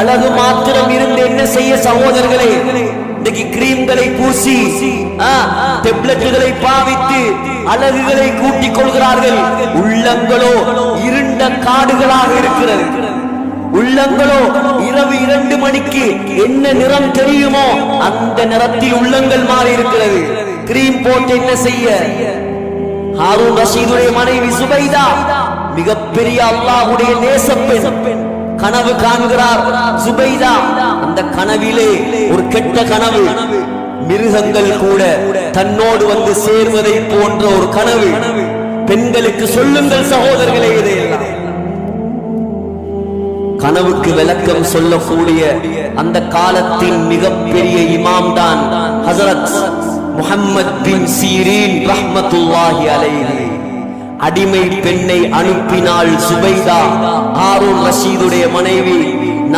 அழகு மாத்திரம் இருந்து என்ன செய்ய சகோதரர்களே? இன்னைக்கு கிரீம்களை பூசி டெப்லெட்டுகளை பாவித்து அழகுகளை கூட்டிக் கொள்கிறார்கள். உள்ளங்களோ இருண்ட காடுகளாக இருக்கிறது. உள்ளங்களோ இரவு இரண்டு மணிக்கு என்ன நிறம் தெரியுமோ அந்த நிறத்தில் உள்ளங்கள் மாறி இருக்கிறது. கிரீம் போட்டு என்ன செய்ய? ஹாரூன் ரஷீதுடைய மனைவி சுபைதா மிகப்பெரிய அல்லாஹுடைய நேசப்பெண் கனவு காண்கிறார் சுபைதா. அந்த கனவிலே ஒரு கெட்ட கனவு. மிருகங்கள் கூட தன்னோடு வந்து சேர்வதை போன்ற ஒரு கனவு. பெண்களுக்கு சொல்லுங்கள் சகோதரர்களே இதையெல்லாம். கனவுக்கு விளக்கம் சொல்லக்கூடிய அந்த காலத்தின் மிகப்பெரிய இமாம் தான் ஹசரத் முஹம்மத் பின் சீரீன் ரஹ்மத்துல்லாஹி அலைஹி. அடிமை பெண்ணை அனுப்பினாள் சுபைதா. ஹாரூன் ரஷீதுடைய மனைவி.